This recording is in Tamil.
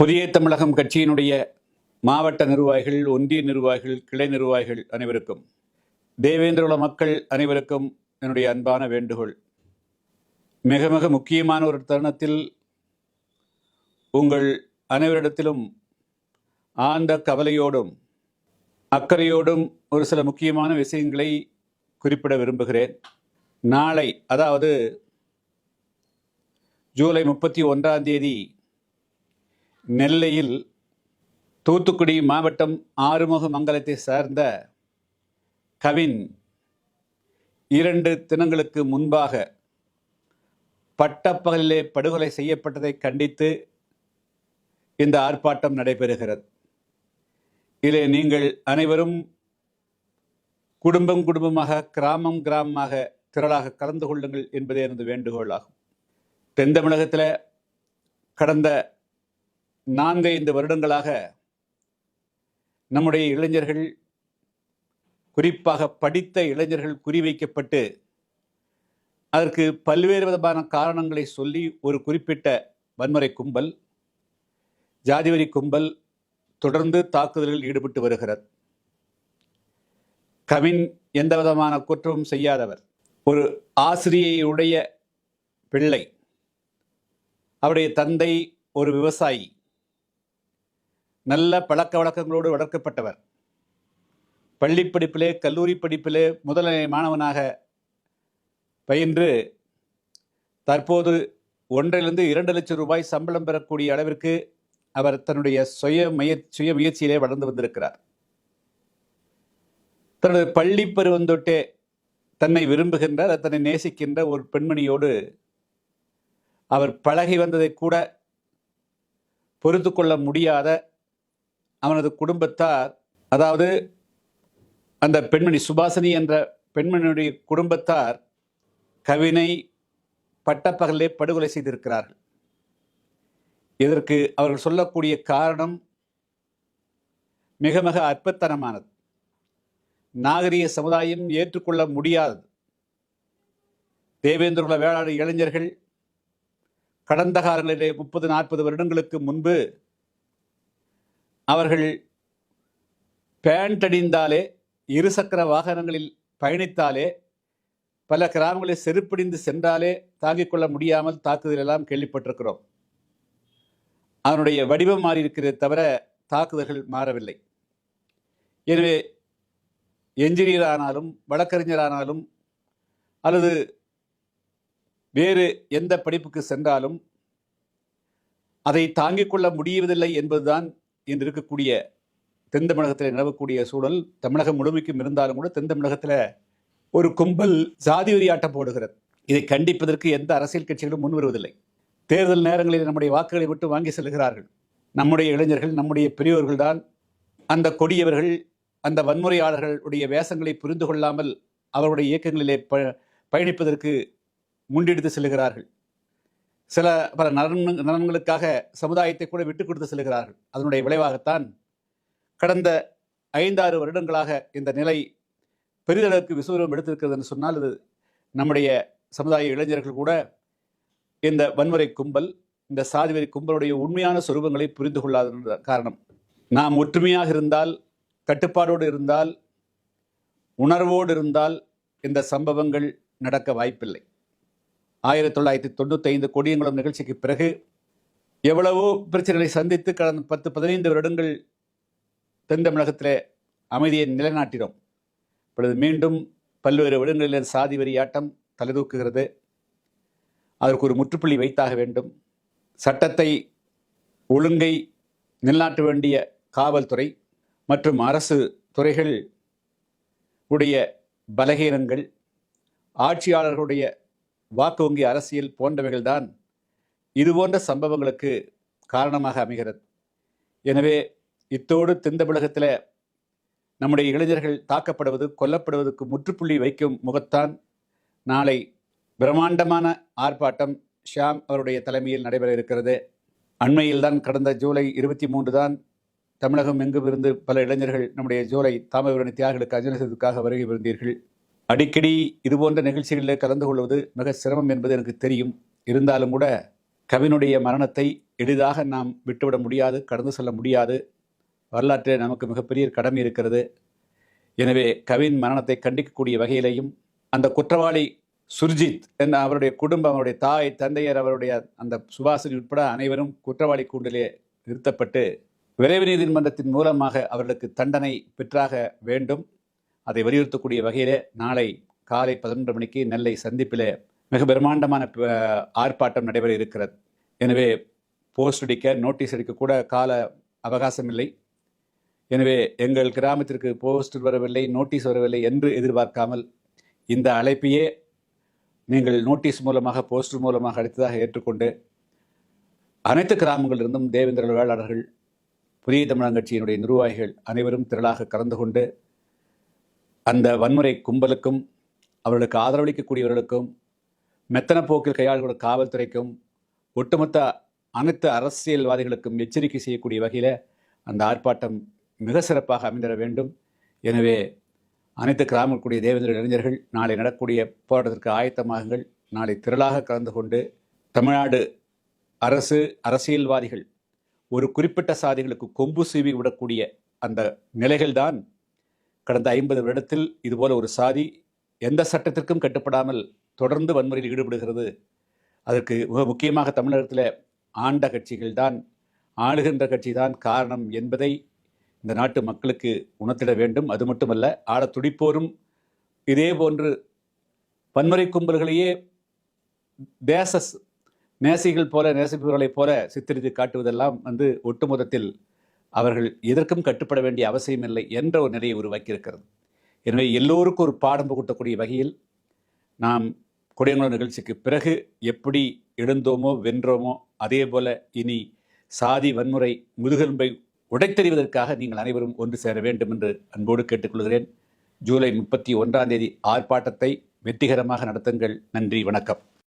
புதிய தமிழகம் கட்சியினுடைய மாவட்ட நிர்வாகிகள் ஒன்றிய நிர்வாகிகள் கிளை நிர்வாகிகள் அனைவருக்கும் தேவேந்திரகுல மக்கள் அனைவருக்கும் என்னுடைய அன்பான வேண்டுகோள். மிக மிக முக்கியமான ஒரு தருணத்தில் உங்கள் அனைவரிடத்திலும் ஆழ்ந்த கவலையோடும் அக்கறையோடும் ஒரு சில முக்கியமான விஷயங்களை குறிப்பிட விரும்புகிறேன். நாளை அதாவது ஜூலை முப்பத்தி ஒன்றாம் தேதி நெல்லையில் தூத்துக்குடி மாவட்டம் ஆறுமுக மங்கலத்தை சார்ந்த கவின் இரண்டு தினங்களுக்கு முன்பாக பட்டப்பகலிலே படுகொலை செய்யப்பட்டதை கண்டித்து இந்த ஆர்ப்பாட்டம் நடைபெறுகிறது. இதில் நீங்கள் அனைவரும் குடும்பம் குடும்பமாக கிராமம் கிராமமாக திரளாக கலந்து கொள்ளுங்கள் என்பதே எனது வேண்டுகோள் ஆகும் தென் தமிழகத்தில் கடந்த நான்கைந்து வருடங்களாக நம்முடைய இளைஞர்கள் குறிப்பாக படித்த இளைஞர்கள் குறிவைக்கப்பட்டு அதற்கு பல்வேறு விதமான காரணங்களை சொல்லி ஒரு குறிப்பிட்ட வன்முறை கும்பல் ஜாதிவரி கும்பல் தொடர்ந்து தாக்குதலில் ஈடுபட்டு வருகிறது. கவின் எந்த விதமான குற்றமும் செய்யாதவர். ஒரு ஆசிரியையுடைய பிள்ளை அவருடைய தந்தை ஒரு விவசாயி. நல்ல பழக்க வழக்கங்களோடு வளர்க்கப்பட்டவர். பள்ளி படிப்பிலே கல்லூரி படிப்பிலே முதல்நிலை மாணவனாக பயின்று தற்போது ஒன்றிலிருந்து இரண்டு லட்சம் ரூபாய் சம்பளம் பெறக்கூடிய அளவிற்கு அவர் தன்னுடைய சுய முய சுய முயற்சியிலே வளர்ந்து வந்திருக்கிறார். தனது பள்ளி பருவம் தொட்டே தன்னை விரும்புகின்ற தன்னை நேசிக்கின்ற ஒரு பெண்மணியோடு அவர் பழகி வந்ததை கூட பொறுத்து கொள்ள முடியாத அவனது குடும்பத்தார் அதாவது அந்த பெண்மணி சுபாசினி என்ற பெண்மணியுடைய குடும்பத்தார் கவினை பட்டப்பகலே படுகொலை செய்திருக்கிறார்கள். இதற்கு அவர்கள் சொல்லக்கூடிய காரணம் மிக மிக அற்பத்தனமானது. நாகரிக சமுதாயம் ஏற்றுக்கொள்ள முடியாதது. தேவேந்திரகுல வேளாண் இளைஞர்கள் கடந்த காலங்களிலே முப்பது நாற்பது வருடங்களுக்கு முன்பு அவர்கள் பேண்ட் அணிந்தாலே இருசக்கர வாகனங்களில் பயணித்தாலே பல கிராமங்களில் செருப்படிந்து சென்றாலே தாங்கிக் கொள்ள முடியாமல் தாக்குதல் எல்லாம் கேள்விப்பட்டிருக்கிறோம். அதனுடைய வடிவம் மாறியிருக்கிறதே தவிர தாக்குதல்கள் மாறவில்லை. எனவே என்ஜினியர் ஆனாலும் வழக்கறிஞரானாலும் அல்லது வேறு எந்த படிப்புக்கு சென்றாலும் அதை தாங்கிக் கொள்ள முடியவதில்லை என்பதுதான் இன்று இருக்கக்கூடிய தென் தமிழகத்தில் நிலவக்கூடிய சூழல் தமிழகம் முழுமைக்கும் இருந்தாலும் கூட தென் தமிழகத்தில் ஒரு கும்பல் சாதி வெறியாட்டம் போடுகிறது. இதை கண்டிப்பதற்கு எந்த அரசியல் கட்சிகளும் முன் வருவதில்லை. தேர்தல் நேரங்களில் நம்முடைய வாக்குகளை விட்டு வாங்கி செல்கிறார்கள். நம்முடைய இளைஞர்கள் நம்முடைய பெரியோர்கள் தான் அந்த கொடியவர்கள் அந்த வன்முறையாளர்களுடைய வேஷங்களை புரிந்து கொள்ளாமல் அவருடைய இயக்கங்களிலே ப பயணிப்பதற்கு முன்னெடுத்து செல்கிறார்கள். சில பல நலன் நலன்களுக்காக சமுதாயத்தை கூட விட்டு கொடுத்து செல்கிறார்கள். அதனுடைய விளைவாகத்தான் கடந்த ஐந்தாறு வருடங்களாக இந்த நிலை பெரிதளவுக்கு விசுவரம் எடுத்திருக்கிறது என்று சொன்னால் இது நம்முடைய சமுதாய இளைஞர்கள் கூட இந்த வன்முறை கும்பல் இந்த சாதிவரி கும்பலுடைய உண்மையான சொரூபங்களை புரிந்து கொள்ளாத காரணம். நாம் ஒற்றுமையாக இருந்தால் கட்டுப்பாடோடு இருந்தால் உணர்வோடு இருந்தால் இந்த சம்பவங்கள் நடக்க வாய்ப்பில்லை. ஆயிரத்தி தொள்ளாயிரத்தி தொண்ணூற்றி ஐந்து கொடியங்குளம் நிகழ்ச்சிக்கு பிறகு எவ்வளவோ பிரச்சனைகளை சந்தித்து கடந்த பத்து பதினைந்து வருடங்கள் தென் தமிழகத்தில் அமைதியை நிலைநாட்டினோம். இப்பொழுது மீண்டும் பல்வேறு இடங்களில் சாதி வெறியாட்டம் தலைதூக்குகிறது. அதற்கு ஒரு முற்றுப்புள்ளி வைத்தாக வேண்டும். சட்டத்தை ஒழுங்கை நிலைநாட்ட வேண்டிய காவல்துறை மற்றும் அரசு துறைகள் உடைய பலகீனங்கள் ஆட்சியாளர்களுடைய வாக்கு வங்கி அரசியல் போன்றவைகள்தான் இதுபோன்ற சம்பவங்களுக்கு காரணமாக அமைகிறது. எனவே இத்தோடு தென்தமிழகத்தில் நம்முடைய இளைஞர்கள் தாக்கப்படுவது கொல்லப்படுவதற்கு முற்றுப்புள்ளி வைக்கும் முகத்தான் நாளை பிரம்மாண்டமான ஆர்ப்பாட்டம் ஷியாம் அவருடைய தலைமையில் நடைபெற இருக்கிறது. அண்மையில்தான் கடந்த ஜூலை இருபத்தி மூன்று தான் தமிழகம் எங்கும் இருந்து பல இளைஞர்கள் நம்முடைய ஜூலை தாமிரபரணி தியாகளுக்கு அஞ்சலி செலுத்துவதற்காக வருகை புரிந்தீர்கள். அடிக்கடி இதுபோன்ற நிகழ்ச்சிகளில் கலந்து கொள்வது மிக சிரமம் என்பது எனக்கு தெரியும். இருந்தாலும் கூட கவினுடைய மரணத்தை எளிதாக நாம் விட்டுவிட முடியாது கடந்து செல்ல முடியாது. வரலாற்றில் நமக்கு மிகப்பெரிய கடமை இருக்கிறது. எனவே கவின் மரணத்தை கண்டிக்கக்கூடிய வகையிலேயும் அந்த குற்றவாளி சுர்ஜித் என்ற அவருடைய குடும்பம் அவருடைய தாய் தந்தையர் அவருடைய அந்த சுபாஷினி உட்பட அனைவரும் குற்றவாளி கூண்டிலே நிறுத்தப்பட்டு விரைவு நீதிமன்றத்தின் மூலமாக அவர்களுக்கு தண்டனை பெற்றாக வேண்டும். அதை வலியுறுத்தக்கூடிய வகையில் நாளை காலை பதினொன்று மணிக்கு நெல்லை சந்திப்பிலே மிக பிரம்மாண்டமான ஆர்ப்பாட்டம் நடைபெற இருக்கிறது. எனவே போஸ்ட் அடிக்க நோட்டீஸ் அடிக்க கூட கால அவகாசம் இல்லை எனவே எங்கள் கிராமத்திற்கு போஸ்ட் வரவில்லை நோட்டீஸ் வரவில்லை என்று எதிர்பார்க்காமல் இந்த அழைப்பையே நீங்கள் நோட்டீஸ் மூலமாக போஸ்டர் மூலமாக அளித்ததாக ஏற்றுக்கொண்டு அனைத்து கிராமங்களிலிருந்தும் தேவேந்திர வேளாளர்கள் புதிய தமிழகம் கட்சியினுடைய நிர்வாகிகள் அனைவரும் திரளாக கலந்து கொண்டு அந்த வன்முறை கும்பலுக்கும் அவர்களுக்கு ஆதரவளிக்கக்கூடியவர்களுக்கும் மெத்தன போக்கில் கையாளுகிற காவல்துறைக்கும் ஒட்டுமொத்த அனைத்து அரசியல்வாதிகளுக்கும் எச்சரிக்கை செய்யக்கூடிய வகையில் அந்த ஆர்ப்பாட்டம் மிக சிறப்பாக அமைந்திட வேண்டும். எனவே அனைத்து கிராமக்கூடிய தேவேந்திர இளைஞர்கள் நாளை நடக்கூடிய போராட்டத்திற்கு ஆயத்தமாகுங்கள். நாளை திரளாக கலந்து கொண்டு தமிழ்நாடு அரசு அரசியல்வாதிகள் ஒரு குறிப்பிட்ட சாதிகளுக்கு கொம்பு சீவி விடக்கூடிய அந்த நிலைகள்தான் கடந்த ஐம்பது வருடத்தில் இதுபோல ஒரு சாதி எந்த சட்டத்திற்கும் கட்டுப்படாமல் தொடர்ந்து வன்முறையில் ஈடுபடுகிறது. அதற்கு மிக முக்கியமாக தமிழகத்தில் ஆண்ட கட்சிகள் தான் ஆளுகின்ற கட்சி தான் காரணம் என்பதை இந்த நாட்டு மக்களுக்கு உணர்த்திட வேண்டும். அது மட்டுமல்ல ஆட துடிப்போரும் இதே போன்று வன்முறை கும்பல்களையே தேச நேசிகள் போல நேசிப்பவர்களைப் போல சித்தரித்து காட்டுவதெல்லாம் வந்து ஒட்டுமொத்தத்தில் அவர்கள் எதற்கும் கட்டுப்பட வேண்டிய அவசியமில்லை என்ற ஒரு நிலையை உருவாக்கியிருக்கிறது. எனவே எல்லோருக்கும் ஒரு பாடம் புகட்டக்கூடிய வகையில் நாம் கொடியங்குளம் நிகழ்ச்சிக்கு பிறகு எப்படி எழுந்தோமோ வென்றோமோ அதே போல இனி சாதி வன்முறை முதுகெலும்பை உடைத்தெறிவதற்காக நீங்கள் அனைவரும் ஒன்று சேர வேண்டும் என்று அன்போடு கேட்டுக்கொள்கிறேன். ஜூலை முப்பத்தி ஒன்றாம் தேதி ஆர்ப்பாட்டத்தை வெற்றிகரமாக நடத்துங்கள். நன்றி வணக்கம்.